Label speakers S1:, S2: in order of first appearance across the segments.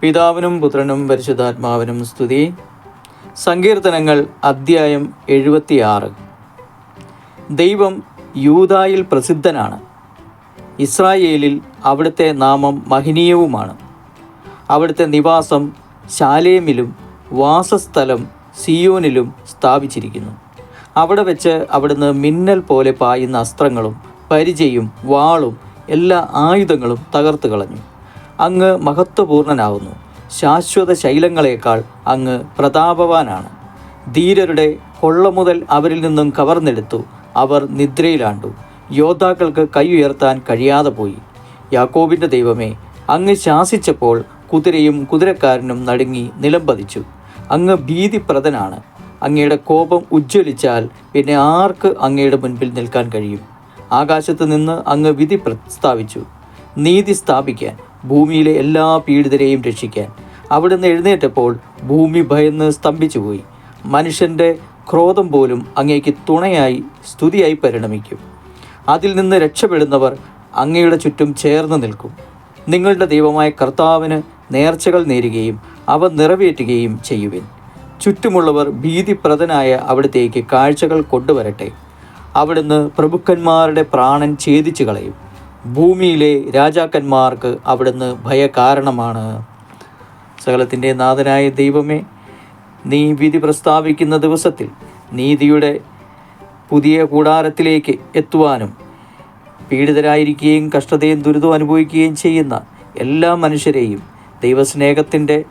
S1: പിതാവിനും പുത്രനും പരിശുദ്ധാത്മാവിനും സ്തുതി. സങ്കീർത്തനങ്ങൾ അദ്ധ്യായം എഴുപത്തിയാറ്. ദൈവം യൂതായിൽ പ്രസിദ്ധനാണ്. ഇസ്രായേലിൽ അവിടുത്തെ നാമം മഹനീയവുമാണ്. അവിടുത്തെ നിവാസം ശാലേമിലും വാസസ്ഥലം സിയോനിലും സ്ഥാപിച്ചിരിക്കുന്നു. അവിടെ വെച്ച് അവിടുന്ന് മിന്നൽ പോലെ പായുന്ന അസ്ത്രങ്ങളും പരിചയും വാളും എല്ലാ ആയുധങ്ങളും തകർത്ത് കളഞ്ഞു അങ്ങ് മഹത്വപൂർണനാവുന്നു. ശാശ്വത ശൈലങ്ങളേക്കാൾ അങ്ങ് പ്രതാപവാനാണ്. ധീരരുടെ കൊള്ള മുതൽ അവരിൽ നിന്നും കവർന്നെടുത്തു. അവർ നിദ്രയിലാണ്ടു. യോദ്ധാക്കൾക്ക് കൈ ഉയർത്താൻ കഴിയാതെ പോയി. യാക്കോബിന്റെ ദൈവമേ അങ്ങ് ശാസിച്ചപ്പോൾ കുതിരയും കുതിരക്കാരനും നടുങ്ങി നിലംപതിച്ചു. അങ്ങ് ഭീതിപ്രദനാണ്. അങ്ങയുടെ കോപം ഉജ്ജ്വലിച്ചാൽ പിന്നെ ആർക്ക് അങ്ങയുടെ മുൻപിൽ നിൽക്കാൻ കഴിയും? ആകാശത്ത് നിന്ന് അങ്ങ് വിധി പ്രസ്താവിച്ചു. നീതി സ്ഥാപിക്കാൻ. ഭൂമിയിലെ എല്ലാ പീഡിതരെയും രക്ഷിക്കാൻ. അവിടുന്ന് എഴുന്നേറ്റപ്പോൾ ഭൂമി ഭയന്ന് സ്തംഭിച്ചുപോയി. മനുഷ്യന്റെ ക്രോധം പോലും അങ്ങേക്ക് തുണയായി സ്തുതിയായി പരിണമിക്കും. അതിൽ നിന്ന് രക്ഷപ്പെടുന്നവർ അങ്ങയുടെ ചുറ്റും ചേർന്ന് നിൽക്കും. നിങ്ങളുടെ ദൈവമായ കർത്താവിന് നേർച്ചകൾ നേരുകയും അവ നിറവേറ്റുകയും ചെയ്യുവിൻ. ചുറ്റുമുള്ളവർ ഭീതിപ്രദനായ അവിടത്തേക്ക് കാഴ്ചകൾ കൊണ്ടുവരട്ടെ. അവിടുന്ന് പ്രഭുക്കന്മാരുടെ പ്രാണൻ ഛേദിച്ചു കളയും ഭൂമിയിലെ രാജാക്കന്മാർക്ക് അവിടുന്ന് ഭയകാരണമാണ്. സകലത്തിന്റെ നാഥനായ ദൈവമേ നീ വിധി പ്രസ്താവിക്കുന്ന ദിവസത്തിൽ നീതിയുടെ പുതിയ കൂടാരത്തിലേക്ക് എത്തുവാനും പീഡിതരായിരിക്കുകയും കഷ്ടതയും ദുരിതവും അനുഭവിക്കുകയും ചെയ്യുന്ന എല്ലാ മനുഷ്യരെയും ദൈവസ്നേഹത്തിന്റെ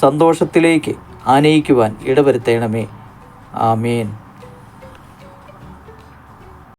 S1: സന്തോഷത്തിലേക്ക് ആനയിക്കുവാൻ ഇടവരുത്തേണമേ. ആമേൻ.